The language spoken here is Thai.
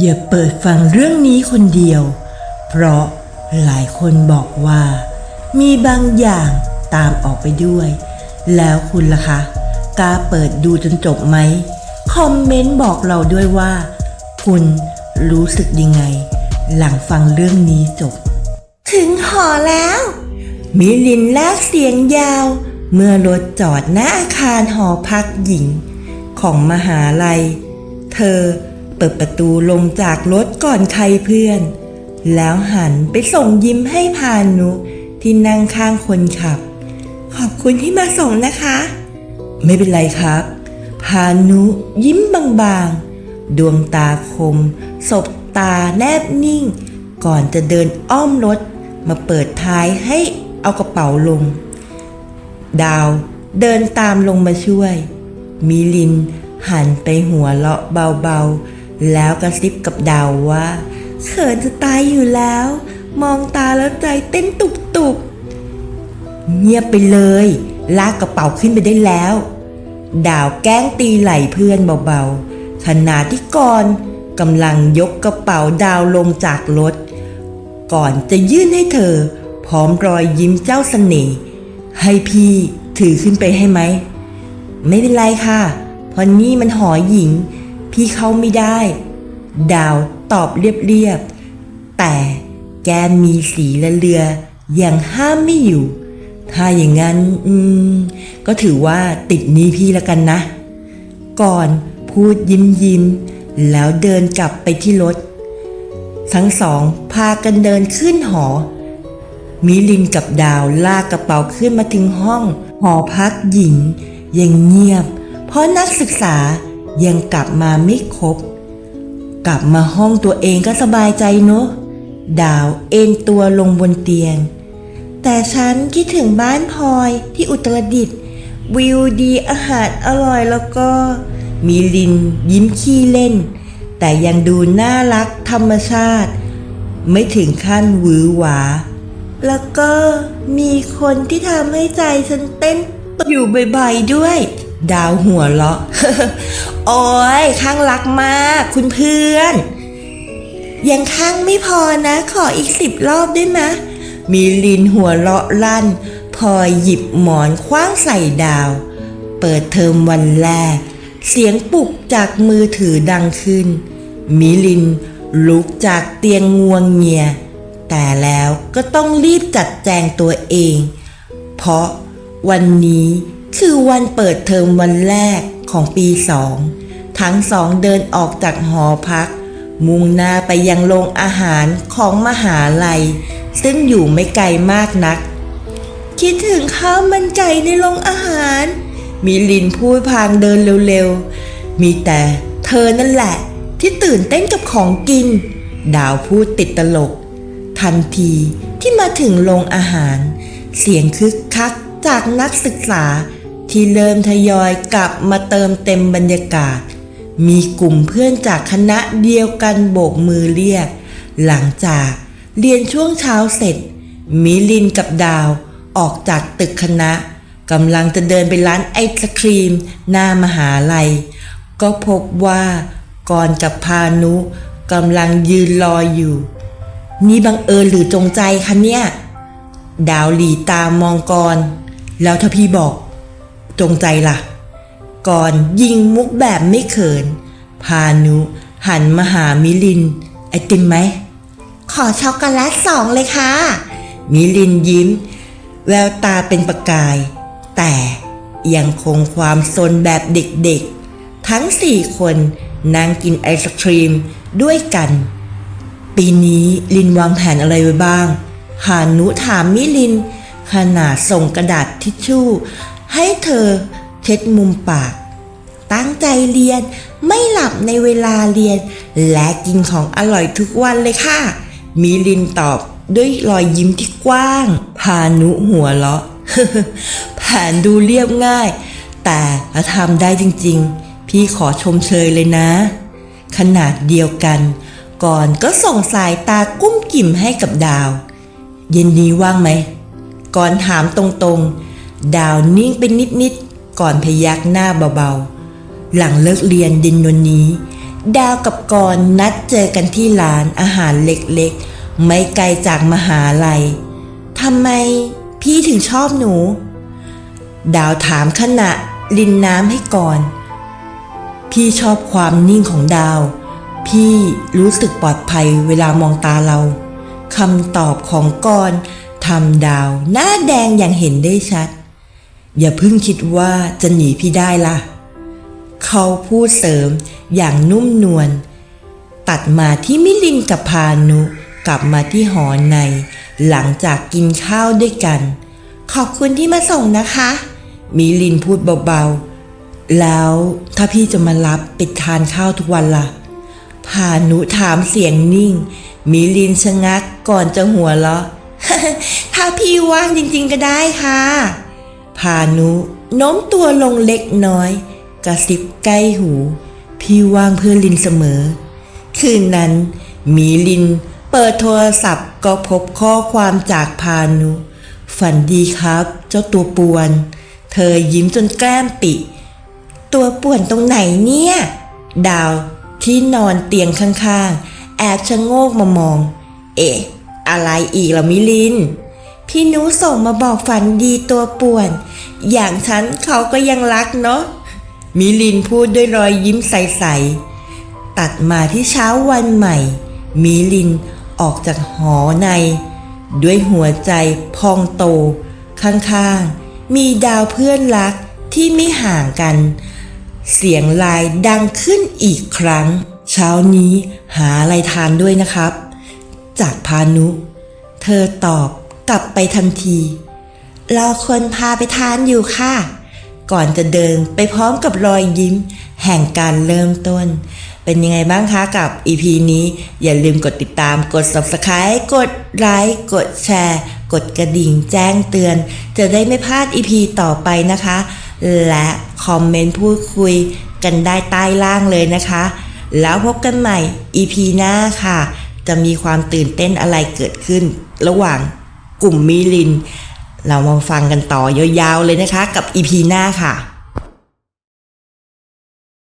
อย่าเปิดฟังเรื่องนี้คนเดียว เพราะหลายคนบอกว่า มีบางอย่างตามออกไปด้วย แล้วคุณล่ะคะกล้าเปิดดูจนจบไหม คอมเมนต์บอกเราด้วยว่า คุณรู้สึกยังไง หลังฟังเรื่องนี้จบ ถึงหอแล้ว มิลินลากเสียงยาว เมื่อรถจอดหน้าอาคารหอพักหญิง ของมหาลัย เธอ เปิดประตูลงจากรถก่อนใครเพื่อน แล้วหันไปส่งยิ้มให้พานุที่นั่งข้างคนขับ ขอบคุณที่มาส่งนะคะ ไม่เป็นไรครับ พานุยิ้มบางๆ ดวงตาคม สบตาแนบนิ่ง ก่อนจะเดินอ้อมรถ มาเปิดท้ายให้เอากระเป๋าลง ดาวเดินตามลงมาช่วย มิลินหันไปหัวเราะเบาๆ แล้วกระซิบกับดาวว่าเขินจะตายอยู่แล้ว มองตาแล้วใจเต้นตุบๆเงียบไปเลย ลากกระเป๋าขึ้นไปได้แล้ว ดาวแกล้งตีไหล่เพื่อนเบาๆขณะที่ก่อนกำลังยกกระเป๋าดาวลงจากรถ ก่อนจะยื่นให้เธอ พร้อมรอยยิ้มเจ้าเสน่ห์ให้พี่ถือขึ้นไปให้ไหม ไม่เป็นไรค่ะเพราะนี่มันหอหญิง พี่เข้าไม่ได้ ดาวตอบเรียบๆ แต่แกมมีสีและเรือยังห้ามไม่อยู่ ถ้าอย่างนั้น อืม ก็ถือว่าติดนี้พี่แล้วกันนะ ก่อนพูดยิ้มยิ้มๆแล้วเดินกลับไปที่รถ ทั้งสองพากันเดินขึ้นหอ มิลินกับดาวลากกระเป๋าขึ้นมาถึงห้อง หอพักหญิงยังเงียบ เพราะนักศึกษา ยังกลับมาไม่ครบ กลับมาห้องตัวเองก็สบายใจเนอะดาวเอนตัวลงบนเตียง แต่ฉันคิดถึงบ้านพลอยที่อุตรดิตถ์วิวดีอาหารอร่อยแล้วก็ มีลินยิ้มขี้เล่น แต่ยังดูน่ารักธรรมชาติ ไม่ถึงขั้นหวือหวา แล้วก็มีคนที่ทำให้ใจฉันเต้นอยู่บ่อยๆด้วย ดาวหัวเราะโอ้ยข้างรักมาก คุณเพื่อน ยังข้างไม่พอนะ ขออีกสิบรอบได้ไหมมีลินหัวเราะลั่น พอหยิบหมอนคว้างใส่ดาว เปิดเทอมวันแรก เสียงปลุกจากมือถือดังขึ้น มิลินลุกจากเตียงงวงเงีย แต่แล้วก็ต้องรีบจัดแจงตัวเอง เพราะวันนี้ คือวันเปิดเทอมวันแรกของปีสองทั้งสองเดินออกจากหอพัก มุ่งหน้าไปยังโรงอาหารของมหาลัย ซึ่งอยู่ไม่ไกลมากนัก คิดถึงข้าวมันไก่ในโรงอาหาร มีลินพูดพางเดินเร็วๆ มีแต่เธอนั่นแหละ ที่ตื่นเต้นกับของกิน ดาวพูดติดตลก ทันทีที่มาถึงโรงอาหาร เสียงคึกคักจากนักศึกษา ที่เริ่มทยอยกลับมาเติมเต็มบรรยากาศ มีกลุ่มเพื่อนจากคณะเดียวกันโบกมือเรียก หลังจากเรียนช่วงเช้าเสร็จ มิลินกับดาวออกจากตึกคณะกำลังจะเดินไปร้านไอศครีม หน้ามหาลัย ก็พบว่าก่อนกับพานุกำลังยืนรออยู่ นี่บังเอิญหรือจงใจคะเนี่ย ดาวหลีตามองกร แล้วถ้าพี่บอก จงใจล่ะ ก่อนยิงมุกแบบไม่เขิน พานุหันมาหามิลิน ไอติมไหม ขอช็อกโกแลตสองเลยค่ะ มิลินยิ้ม แววตาเป็นประกาย แต่ยังคงความสนแบบเด็กๆ ทั้งสี่คนนั่งกินไอศครีมด้วยกัน ปีนี้ลินวางแผนอะไรไว้บ้าง หานุถามมิลิน ขนาดส่งกระดาษทิชชู่ ให้เธอเช็ดมุมปาก ตั้งใจเรียนไม่หลับในเวลาเรียน และกินของอร่อยทุกวันเลยค่ะ มิลินตอบด้วยรอยยิ้มที่กว้าง พานุหัวเราะแผนดูเรียบง่าย แต่ถ้าทำได้จริงๆ พี่ขอชมเชยเลยนะ ขนาดเดียวกัน ก่อนก็ส่งสายตากุ้มกิ่มให้กับดาว เย็นนี้ว่างไหม ก่อนถามตรงๆ ดาวนิ่งไปนิดๆก่อนพยักหน้าเบาๆ หลังเลิกเรียนดินวันนี้ ดาวกับกรณ์นัดเจอกันที่ร้านอาหารเล็กๆ ไม่ไกลจากมหาลัยทำไมพี่ถึงชอบหนู ดาวถามขณะลินน้ำให้ก่อน พี่ชอบความนิ่งของดาว พี่รู้สึกปลอดภัยเวลามองตาเราคำตอบของกรณ์ทำดาวหน้าแดงอย่างเห็นได้ชัด อย่าเพิ่งคิดว่าจะหนีพี่ได้ล่ะ เขาพูดเสริมอย่างนุ่มนวล ตัดมาที่มิลินกับพานุกลับมาที่หอใน หลังจากกินข้าวด้วยกัน ขอบคุณที่มาส่งนะคะ มิลินพูดเบาๆ แล้วถ้าพี่จะมารับไปทานข้าวทุกวันล่ะ พานุถามเสียงนิ่ง มิลินชะงักก่อนจะหัวเราะถ้าพี่ว่างจริงๆก็ได้ค่ะ พานุโน้มตัวลงเล็กน้อย กระซิบใกล้หู พี่ว่างเพื่อลินเสมอ คืนนั้น มีลินเปิดโทรศัพท์ก็พบข้อความจากพานุ ฝันดีครับ เจ้าตัวป่วน เธอยิ้มจนแก้มปิ ตัวป่วนตรงไหนเนี่ย ดาวที่นอนเตียงข้างๆ แอบชะโงกมามอง เอ๊ะ อะไรอีกล่ะมิลิน พี่นุส่งมาบอกฝันดีตัวป่วน อย่างฉันเขาก็ยังรักเนาะ มิลินพูดด้วยรอยยิ้มใสๆ ตัดมาที่เช้าวันใหม่ มิลินออกจากหอใน ด้วยหัวใจพองโต ข้างๆ มีดาวเพื่อนรักที่ไม่ห่างกัน เสียงลายดังขึ้นอีกครั้ง เช้านี้หาอะไรทานด้วยนะครับ จากพานุ เธอตอบ กลับไปทันทีรอคนพาไปทานอยู่ค่ะ ก่อนจะเดินไปพร้อมกับรอยยิ้ม แห่งการเริ่มต้น เป็นยังไงบ้างคะกับ EP นี้ อย่าลืมกดติดตาม กด Subscribe กดไลค์กดแชร์ กดกระดิ่งแจ้งเตือน จะได้ไม่พลาด EP ต่อไปนะคะ และคอมเมนต์พูดคุยกันได้ใต้ล่างเลยนะคะ แล้วพบกันใหม่ EP หน้าค่ะ จะมีความตื่นเต้นอะไรเกิดขึ้นระหว่าง กลุ่มมิลิน เรามาฟังกันต่อยาวๆเลยนะคะ กับอีพีหน้าค่ะ